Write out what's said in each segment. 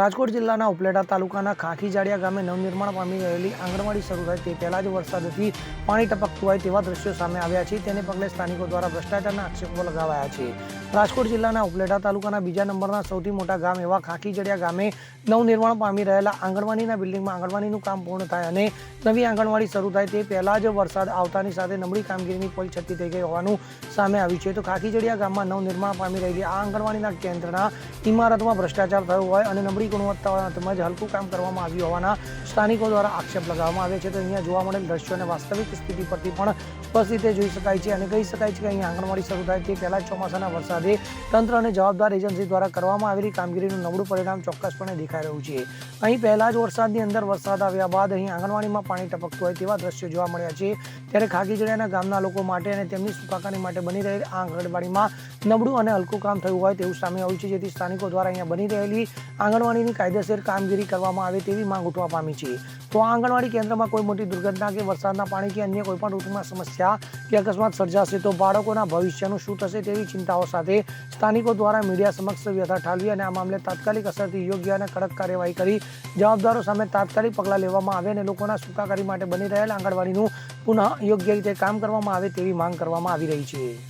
રાજકોટ જિલ્લાના ઉપલેટા તાલુકાના ખાંખી જાડિયા ગામે નવનિર્માણ પામી રહેલી આંગણવાડી શરૂ થાય તે પહેલા જ વરસાદથી પાણી ટપકતું હોય તેવા દ્રશ્યો સામે આવ્યા છે. તેને પગલે સ્થાનિકો દ્વારા ભ્રષ્ટાચારના આક્ષેપો લગાવાયા છે. રાજકોટ જિલ્લાના ઉપલેટા તાલુકાના બીજા નંબરના સૌથી મોટા ગામ એવા ખાખીજડિયા ગામે નવનિર્માણ પામી રહેલા આંગણવાડીના બિલ્ડિંગમાં આંગણવાડીનું કામ પૂર્ણ થાય અને નવી આંગણવાડી શરૂ થાય તે પહેલાં જ વરસાદ આવતાની સાથે નબળી કામગીરીની પોલ છતી થઈ ગઈ હોવાનું સામે આવ્યું છે. તો ખાખીજડિયા ગામમાં નવનિર્માણ પામી રહેલી આ આંગણવાડીના કેન્દ્રના ઇમારતમાં ભ્રષ્ટાચાર થયો હોય અને નબળી ગુણવત્તા તેમજ હલકું કામ કરવામાં આવ્યું હોવાના સ્થાનિકો દ્વારા આક્ષેપ લગાવવામાં આવે છે. તો અહીંયા જોવા મળેલ દ્રશ્યો અને વાસ્તવિક સ્થિતિ પરથી પણ સ્પષ્ટ રીતે જોઈ શકાય છે અને કહી શકાય છે કે અહીંયા આંગણવાડી શરૂ થાય તે પહેલાં ચોમાસાના વરસાદે તંત્ર અને જવાબદાર એજન્સી દ્વારા કરવામાં આવેલી કામગીરીનું નબળું પરિણામ ચોક્કસપણે દેખાઈ રહ્યું છે. અહીં પહેલા જ વરસાદની અંદર વરસાદ આવ્યા બાદ અહીં આંગણવાડીમાં પાણી ટપકતું હોય તેવા દ્રશ્યો જોવા મળ્યા છે. ત્યારે ખાગીજડિયાના ગામના લોકો માટે અને તેમની સુખાકારી માટે બની રહેલી આ આંગણવાડીમાં નબળું અને હલકું કામ થયું હોય તેવું સામે આવ્યું છે, જેથી સ્થાનિકો દ્વારા અહીંયા બની રહેલી આંગણવાડીની કાયદેસર કામગીરી કરવામાં આવે તેવી માંગ ઉઠવા પામી છે. તો આ આંગણવાડી કેન્દ્રમાં કોઈ મોટી દુર્ઘટના કે વરસાદના પાણી કે અન્ય કોઈપણ ઋતુમાં સમસ્યા કે અકસ્માત સર્જાશે તો બાળકોના ભવિષ્યનું શું થશે તેવી ચિંતાઓ સાથે સ્થાનિકો દ્વારા મીડિયા સમક્ષ વ્યથા ઠાલવી અને આ મામલે તાત્કાલિક અસરથી યોગ્ય અને કડક કાર્યવાહી કરી જવાબદારો સામે તાત્કાલિક પગલાં લેવામાં આવે અને લોકોના સુખાકારી માટે બની રહેલ આંગણવાડીનું પુનઃ યોગ્ય રીતે કામ કરવામાં આવે તેવી માંગ કરવામાં આવી રહી છે.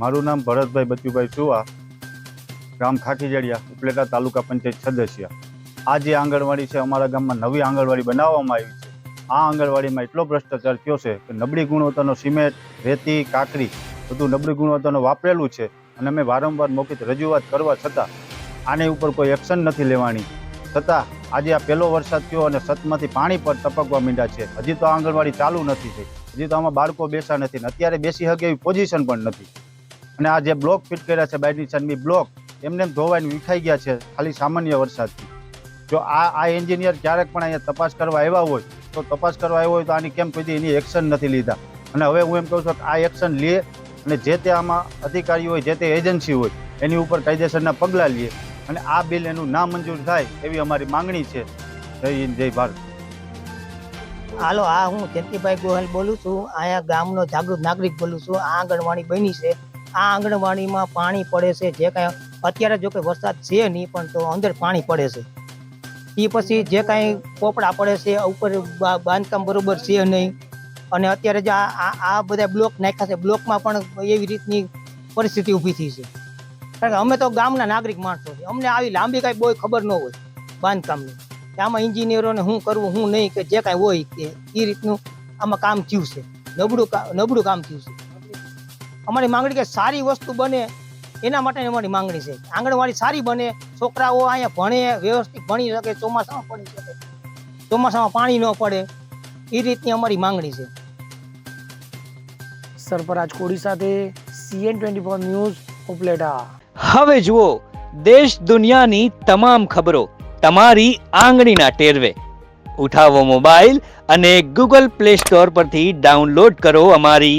મારું નામ ભરતભાઈ બચુભાઈ ચુવા ગામ ખાખીજડિયા, ઉપલેટા તાલુકા પંચાયત સદસ્ય. આ જે આંગણવાડી છે અમારા ગામમાં નવી આંગણવાડી બનાવવામાં આવી છે. આ આંગણવાડીમાં એટલો ભ્રષ્ટાચાર થયો છે કે નબળી ગુણવત્તાનો સિમેન્ટ, રેતી કાકરી બધું નબળી ગુણવત્તાનું વાપરેલું છે અને અમે વારંવાર મૌખિક રજૂઆત કરવા છતાં આની ઉપર કોઈ એક્શન નથી લેવાની. છતાં આજે આ પહેલો વરસાદ થયો અને સતમાંથી પાણી પર ટપકવા માંડ્યા છે. હજી તો આંગણવાડી ચાલુ નથી થઈ. હજી તો આમાં બાળકો બેસા નથી ને અત્યારે બેસી શકે એવી પોઝિશન પણ નથી. અને આ જે બ્લોક ફિટ કર્યા છે બાયની સનમી બ્લોક એમને એમ ધોવાઈને વિખાઈ ગયા છે ખાલી સામાન્ય વરસાદથી. જો આ આ એન્જિનિયર ક્યારેક પણ અહીંયા તપાસ કરવા આવ્યા હોય, તો તપાસ કરવા આવ્યો હોય તો આની કેમ કોઈ એની એક્શન નથી લીધા. અને હવે હું એમ કહું છું કે આ એક્શન લે અને જે તે આમાં અધિકારી હોય, જે તે એજન્સી હોય, એની ઉપર કાયદેસરના પગલાં લે અને આ બિલ એનું ના મંજૂર થાય એવી અમારી માંગણી છે. જય હિન્દ, જય ભારત. હાલો, આ હું જયંતિભાઈ ગોહેલ બોલું છું. અહીંયા ગામનો જાગૃત નાગરિક બોલું છું. આ આંગણવાડી બની છે. આ આંગણવાડીમાં પાણી પડે છે. જે કાંઈ અત્યારે જો કે વરસાદ છે નહીં, પણ તો અંદર પાણી પડે છે. એ પછી જે કાંઈ પોપડા પડે છે ઉપર બાંધકામ બરોબર છે નહીં. અને અત્યારે જે આ, આ- બધા બ્લોક નાખ્યા છે, બ્લોકમાં પણ એવી રીતની પરિસ્થિતિ ઊભી થઈ છે. કારણ કે અમે તો ગામના નાગરિક માણસો છીએ. અમને આવી લાંબી કાંઈ બહુ ખબર ન હોય બાંધકામની. આમાં ઇન્જિનિયરોને શું કરવું શું નહીં, કે જે કાંઈ હોય તે એ રીતનું આમાં કામ થયું છે. નબળું નબળું કામ થયું છે. અમારી માંગણી કે સારી વસ્તુ બને એના માટે અમારી માંગણી છે. આંગણવાડી સારી બને છોકરાઓ અહીંયા ભણે વ્યવસ્થિત ભણી શકે ચોમાસામાં પડી શકે ચોમાસામાં પાણી ન પડે એ રીતની અમારી માંગણી છે. સરફરાજ કોડી સાથે CN twenty four news Upleta. હવે જુઓ દેશ દુનિયાની તમામ ખબરો તમારી આંગળીના ટેરવે. ઉઠાવો મોબાઈલ અને ગૂગલ પ્લે સ્ટોર પરથી ડાઉનલોડ કરો અમારી